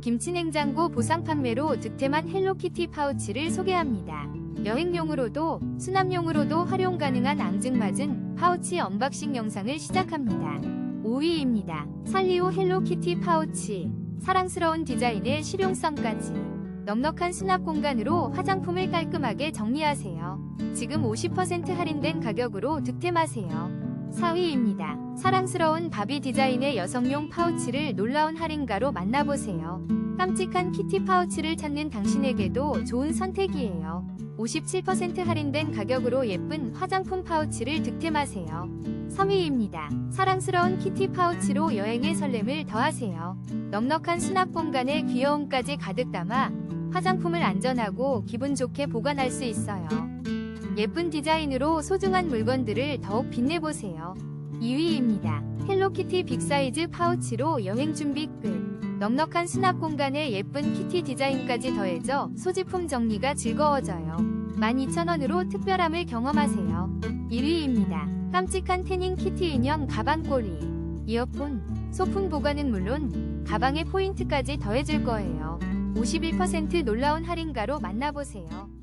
김치냉장고 보상 판매로 득템한 헬로키티 파우치를 소개합니다. 여행용으로도 수납용으로도 활용 가능한 앙증맞은 파우치 언박싱 영상을 시작합니다. 5위입니다. 살리오 헬로키티 파우치. 사랑스러운 디자인의 실용성까지. 넉넉한 수납 공간으로 화장품을 깔끔하게 정리하세요. 지금 50% 할인된 가격으로 득템하세요. 4위입니다. 사랑스러운 바비 디자인의 여성용 파우치를 놀라운 할인가로 만나보세요. 깜찍한 키티 파우치를 찾는 당신에게도 좋은 선택이에요. 57% 할인된 가격으로 예쁜 화장품 파우치를 득템하세요. 3위입니다. 사랑스러운 키티 파우치로 여행의 설렘을 더하세요. 넉넉한 수납 공간에 귀여움까지 가득 담아 화장품을 안전하고 기분 좋게 보관할 수 있어요. 예쁜 디자인으로 소중한 물건들을 더욱 빛내보세요. 2위입니다. 헬로키티 빅사이즈 파우치로 여행 준비 끝. 넉넉한 수납 공간에 예쁜 키티 디자인까지 더해져 소지품 정리가 즐거워져요. 12,000원으로 특별함을 경험하세요. 1위입니다. 깜찍한 태닝 키티 인형 가방 꼬리. 이어폰, 소품 보관은 물론 가방에 포인트까지 더해줄 거예요. 51% 놀라운 할인가로 만나보세요.